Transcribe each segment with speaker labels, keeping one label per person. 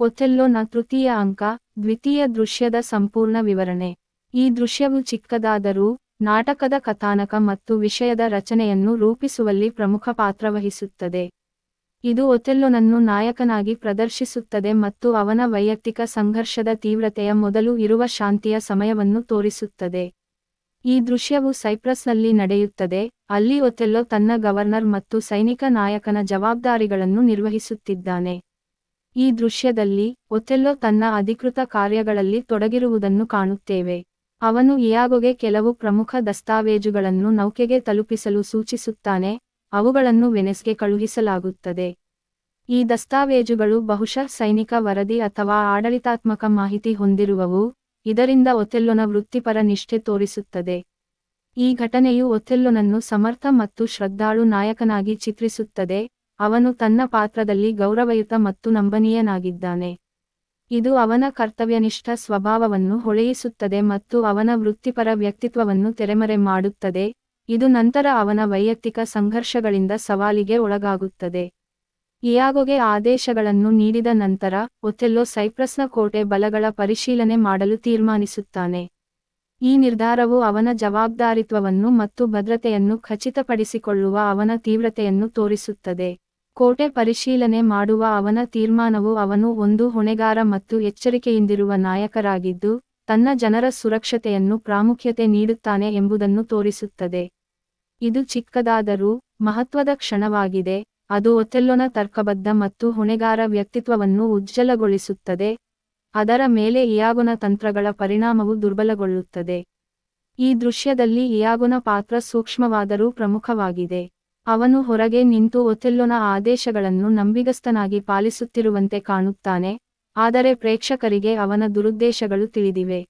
Speaker 1: ಒಥೆಲ್ಲೋನ ತೃತೀಯ ಅಂಕ, ದ್ವಿತೀಯ ದೃಶ್ಯದ ಸಂಪೂರ್ಣ ವಿವರಣೆ. ಈ ದೃಶ್ಯವು ಚಿಕ್ಕದಾದರೂ, ನಾಟಕದ ಕಥಾನಕ ಮತ್ತು ವಿಷಯದ ರಚನೆಯನ್ನು ರೂಪಿಸುವಲ್ಲಿ ಪ್ರಮುಖ ಪಾತ್ರವಹಿಸುತ್ತದೆ ಇದು ಒಥೆಲ್ಲೋನನ್ನು ನಾಯಕನಾಗಿ ಪ್ರದರ್ಶಿಸುತ್ತದೆ ಮತ್ತು ಅವನ ವೈಯಕ್ತಿಕ ಸಂಘರ್ಷದ ತೀವ್ರತೆಯ ಮೊದಲು ಇರುವ ಶಾಂತಿಯ ಸಮಯವನ್ನು ತೋರಿಸುತ್ತದೆ. ಈ ದೃಶ್ಯವು ಸೈಪ್ರಸ್ನಲ್ಲಿ ನಡೆಯುತ್ತದೆ, ಅಲ್ಲಿ ಒಥೆಲ್ಲೋ ತನ್ನ ಗವರ್ನರ್ ಮತ್ತು ಸೈನಿಕ ನಾಯಕನ ಜವಾಬ್ದಾರಿಗಳನ್ನು ನಿರ್ವಹಿಸುತ್ತಿದ್ದಾನೆ. ಈ ದೃಶ್ಯದಲ್ಲಿ ಒಥೆಲ್ಲೋ ತನ್ನ ಅಧಿಕೃತ ಕಾರ್ಯಗಳಲ್ಲಿ ತೊಡಗಿರುವುದನ್ನು ಕಾಣುತ್ತೇವೆ. ಅವನು ಇಯಾಗೊಗೆ ಕೆಲವು ಪ್ರಮುಖ ದಸ್ತಾವೇಜುಗಳನ್ನು ನೌಕೆಗೆ ತಲುಪಿಸಲು ಸೂಚಿಸುತ್ತಾನೆ, ಅವುಗಳನ್ನು ವೆನೆಸ್ಗೆ ಕಳುಹಿಸಲಾಗುತ್ತದೆ. ಈ ದಸ್ತಾವೇಜುಗಳು ಬಹುಶಃ ಸೈನಿಕ ವರದಿ ಅಥವಾ ಆಡಳಿತಾತ್ಮಕ ಮಾಹಿತಿ ಹೊಂದಿರುವವು, ಇದರಿಂದ ಒಥೆಲ್ಲೊನ ವೃತ್ತಿಪರ ನಿಷ್ಠೆ ತೋರಿಸುತ್ತದೆ. ಈ ಘಟನೆಯು ಒಥೆಲ್ಲೊನನ್ನು ಸಮರ್ಥ ಮತ್ತು ಶ್ರದ್ಧಾಳು ನಾಯಕನಾಗಿ ಚಿತ್ರಿಸುತ್ತದೆ ಅವನು ತನ್ನ ಪಾತ್ರದಲ್ಲಿ ಗೌರವಯುತ ಮತ್ತು ನಂಬನೀಯನಾಗಿದ್ದಾನೆ. ಇದು ಅವನ ಕರ್ತವ್ಯನಿಷ್ಠ ಸ್ವಭಾವವನ್ನು ಹೊಳೆಯಿಸುತ್ತದೆ ಮತ್ತು ಅವನ ವೃತ್ತಿಪರ ವ್ಯಕ್ತಿತ್ವವನ್ನು ತೆರೆಮರೆ ಮಾಡುತ್ತದೆ. ಇದು ನಂತರ ಅವನ ವೈಯಕ್ತಿಕ ಸಂಘರ್ಷಗಳಿಂದ ಸವಾಲಿಗೆ ಒಳಗಾಗುತ್ತದೆ. ಇಯಾಗೊಗೆ ಆದೇಶಗಳನ್ನು ನೀಡಿದ ನಂತರ ಒಥೆಲ್ಲೋ ಸೈಪ್ರಸ್ನ ಕೋಟೆ ಬಲಗಳ ಪರಿಶೀಲನೆ ಮಾಡಲು ತೀರ್ಮಾನಿಸುತ್ತಾನೆ. ಈ ನಿರ್ಧಾರವು ಅವನ ಜವಾಬ್ದಾರಿತ್ವವನ್ನು ಮತ್ತು ಭದ್ರತೆಯನ್ನು ಖಚಿತಪಡಿಸಿಕೊಳ್ಳುವ ಅವನ ತೀವ್ರತೆಯನ್ನು ತೋರಿಸುತ್ತದೆ. ಕೋಟೆ ಪರಿಶೀಲನೆ ಮಾಡುವ ಅವನ ತೀರ್ಮಾನವು ಅವನು ಒಂದು ಹೊಣೆಗಾರ ಮತ್ತು ಎಚ್ಚರಿಕೆಯಿಂದಿರುವ ನಾಯಕರಾಗಿದ್ದು, ತನ್ನ ಜನರ ಸುರಕ್ಷತೆಯನ್ನು ಪ್ರಾಮುಖ್ಯತೆ ನೀಡುತ್ತಾನೆ ಎಂಬುದನ್ನು ತೋರಿಸುತ್ತದೆ. ಇದು ಚಿಕ್ಕದಾದರೂ ಮಹತ್ವದ ಕ್ಷಣವಾಗಿದೆ, ಅದು ಒತ್ತೆಲ್ಲೊನ ತರ್ಕಬದ್ಧ ಮತ್ತು ಹೊಣೆಗಾರ ವ್ಯಕ್ತಿತ್ವವನ್ನು ಉಜ್ಜಲಗೊಳಿಸುತ್ತದೆ ಅದರ ಮೇಲೆ ಇಯಾಗುನ ತಂತ್ರಗಳ ಪರಿಣಾಮವು ದುರ್ಬಲಗೊಳ್ಳುತ್ತದೆ. ಈ ದೃಶ್ಯದಲ್ಲಿ ಇಯಾಗುನ ಪಾತ್ರ ಸೂಕ್ಷ್ಮವಾದರೂ ಪ್ರಮುಖವಾಗಿದೆ. ಅವನು ಹೊರಗೆ ನಿಂತು ಒಥೆಲ್ಲೊನ ಆದೇಶಗಳನ್ನು ನಂಬಿಗಸ್ತನಾಗಿ ಪಾಲಿಸುತ್ತಿರುವಂತೆ ಕಾಣುತ್ತಾನೆ, ಆದರೆ ಪ್ರೇಕ್ಷಕರಿಗೆ ಅವನ ದುರುದ್ದೇಶಗಳು ತಿಳಿದಿವೆ.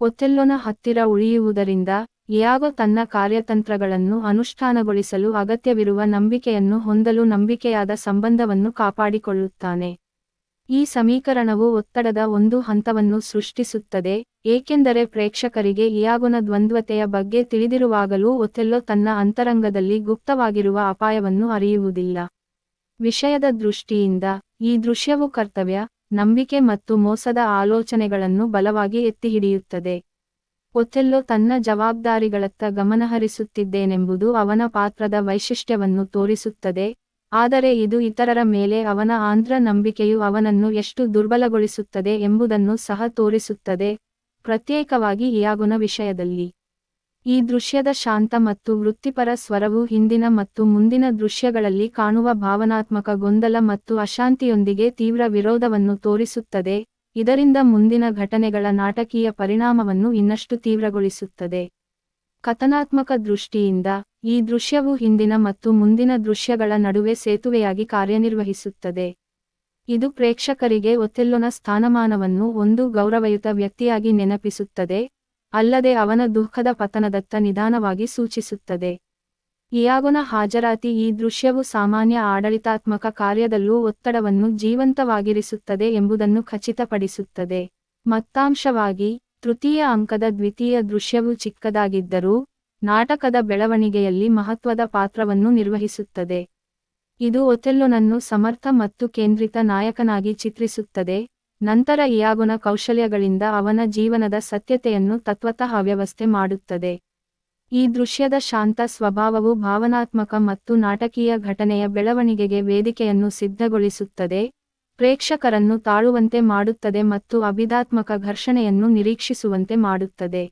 Speaker 1: ಒಥೆಲ್ಲೊನ ಹತ್ತಿರ ಉಳಿಯುವುದರಿಂದ ಯಾವ ತನ್ನ ಕಾರ್ಯತಂತ್ರಗಳನ್ನು ಅನುಷ್ಠಾನಗೊಳಿಸಲು ಅಗತ್ಯವಿರುವ ನಂಬಿಕೆಯನ್ನು ಹೊಂದಲು ನಂಬಿಕೆಯಾದ ಸಂಬಂಧವನ್ನು ಕಾಪಾಡಿಕೊಳ್ಳುತ್ತಾನೆ. ಈ ಸಮೀಕರಣವು ಒತ್ತಡದ ಒಂದು ಹಂತವನ್ನು ಸೃಷ್ಟಿಸುತ್ತದೆ, ಏಕೆಂದರೆ ಪ್ರೇಕ್ಷಕರಿಗೆ ಇಯಾಗುನ ದ್ವಂದ್ವತೆಯ ಬಗ್ಗೆ ತಿಳಿದಿರುವಾಗಲೂ ಒಥೆಲ್ಲೋ ತನ್ನ ಅಂತರಂಗದಲ್ಲಿ ಗುಪ್ತವಾಗಿರುವ ಅಪಾಯವನ್ನು ಅರಿಯುವುದಿಲ್ಲ. ವಿಷಯದ ದೃಷ್ಟಿಯಿಂದ ಈ ದೃಶ್ಯವು ಕರ್ತವ್ಯ, ನಂಬಿಕೆ ಮತ್ತು ಮೋಸದ ಆಲೋಚನೆಗಳನ್ನು ಬಲವಾಗಿ ಎತ್ತಿಹಿಡಿಯುತ್ತದೆ. ಒಥೆಲ್ಲೋ ತನ್ನ ಜವಾಬ್ದಾರಿಗಳತ್ತ ಗಮನಹರಿಸುತ್ತಿದ್ದೇನೆಂಬುದು ಅವನ ಪಾತ್ರದ ವೈಶಿಷ್ಟ್ಯವನ್ನು ತೋರಿಸುತ್ತದೆ ಆದರೆ ಇದು ಇತರರ ಮೇಲೆ ಅವನ ಆಂಧ್ರ ನಂಬಿಕೆಯು ಅವನನ್ನು ಎಷ್ಟು ದುರ್ಬಲಗೊಳಿಸುತ್ತದೆ ಎಂಬುದನ್ನು ಸಹ ತೋರಿಸುತ್ತದೆ. ಪ್ರತ್ಯೇಕವಾಗಿ ಇಯಾಗುನ ವಿಷಯದಲ್ಲಿ. ಈ ದೃಶ್ಯದ ಶಾಂತ ಮತ್ತು ವೃತ್ತಿಪರ ಸ್ವರವು ಹಿಂದಿನ ಮತ್ತು ಮುಂದಿನ ದೃಶ್ಯಗಳಲ್ಲಿ ಕಾಣುವ ಭಾವನಾತ್ಮಕ ಗೊಂದಲ ಮತ್ತು ಅಶಾಂತಿಯೊಂದಿಗೆ ತೀವ್ರ ವಿರೋಧವನ್ನು ತೋರಿಸುತ್ತದೆ. ಇದರಿಂದ ಮುಂದಿನ ಘಟನೆಗಳ ನಾಟಕೀಯ ಪರಿಣಾಮವನ್ನು ಇನ್ನಷ್ಟು ತೀವ್ರಗೊಳಿಸುತ್ತದೆ. ಕಥನಾತ್ಮಕ ದೃಷ್ಟಿಯಿಂದ ಈ ದೃಶ್ಯವು ಹಿಂದಿನ ಮತ್ತು ಮುಂದಿನ ದೃಶ್ಯಗಳ ನಡುವೆ ಸೇತುವೆಯಾಗಿ ಕಾರ್ಯನಿರ್ವಹಿಸುತ್ತದೆ. ಇದು ಪ್ರೇಕ್ಷಕರಿಗೆ ಒತ್ತೆಲ್ಲೊನ ಸ್ಥಾನಮಾನವನ್ನು ಒಂದು ಗೌರವಯುತ ವ್ಯಕ್ತಿಯಾಗಿ ನೆನಪಿಸುತ್ತದೆ, ಅಲ್ಲದೆ ಅವನ ದುಃಖದ ಪತನದತ್ತ ನಿಧಾನವಾಗಿ ಸೂಚಿಸುತ್ತದೆ. ಇಯಾಗೊನ ಹಾಜರಾತಿ ಈ ದೃಶ್ಯವು ಸಾಮಾನ್ಯ ಆಡಳಿತಾತ್ಮಕ ಕಾರ್ಯದಲ್ಲೂ ಒತ್ತಡವನ್ನು ಜೀವಂತವಾಗಿರಿಸುತ್ತದೆ ಎಂಬುದನ್ನು ಖಚಿತಪಡಿಸುತ್ತದೆ. ಮತ್ತಾಂಶವಾಗಿ ತೃತೀಯ ಅಂಕದ ದ್ವಿತೀಯ ದೃಶ್ಯವು ಚಿಕ್ಕದಾಗಿದ್ದರೂ, ನಾಟಕದ ಬೆಳವಣಿಗೆಯಲ್ಲಿ ಮಹತ್ವದ ಪಾತ್ರವನ್ನು ನಿರ್ವಹಿಸುತ್ತದೆ. ಇದು ಒಥೆಲ್ಲೊನನ್ನು ಸಮರ್ಥ ಮತ್ತು ಕೇಂದ್ರಿತ ನಾಯಕನಾಗಿ ಚಿತ್ರಿಸುತ್ತದೆ. ನಂತರ ಇಯಾಗುನ ಕೌಶಲ್ಯಗಳಿಂದ ಅವನ ಜೀವನದ ಸತ್ಯತೆಯನ್ನು ತತ್ವತಃ ಅವ್ಯವಸ್ಥೆ ಮಾಡುತ್ತದೆ. ಈ ದೃಶ್ಯದ ಶಾಂತ ಸ್ವಭಾವವು ಭಾವನಾತ್ಮಕ ಮತ್ತು ನಾಟಕೀಯ ಘಟನೆಯ ಬೆಳವಣಿಗೆಗೆ ವೇದಿಕೆಯನ್ನು ಸಿದ್ಧಗೊಳಿಸುತ್ತದೆ. ಪ್ರೇಕ್ಷಕರನ್ನು ತಾಳುವಂತೆ ಮಾಡುತ್ತದೆ ಮತ್ತು ಅಭಿದಾತ್ಮಕ ಘರ್ಷಣೆಯನ್ನು ನಿರೀಕ್ಷಿಸುವಂತೆ ಮಾಡುತ್ತದೆ.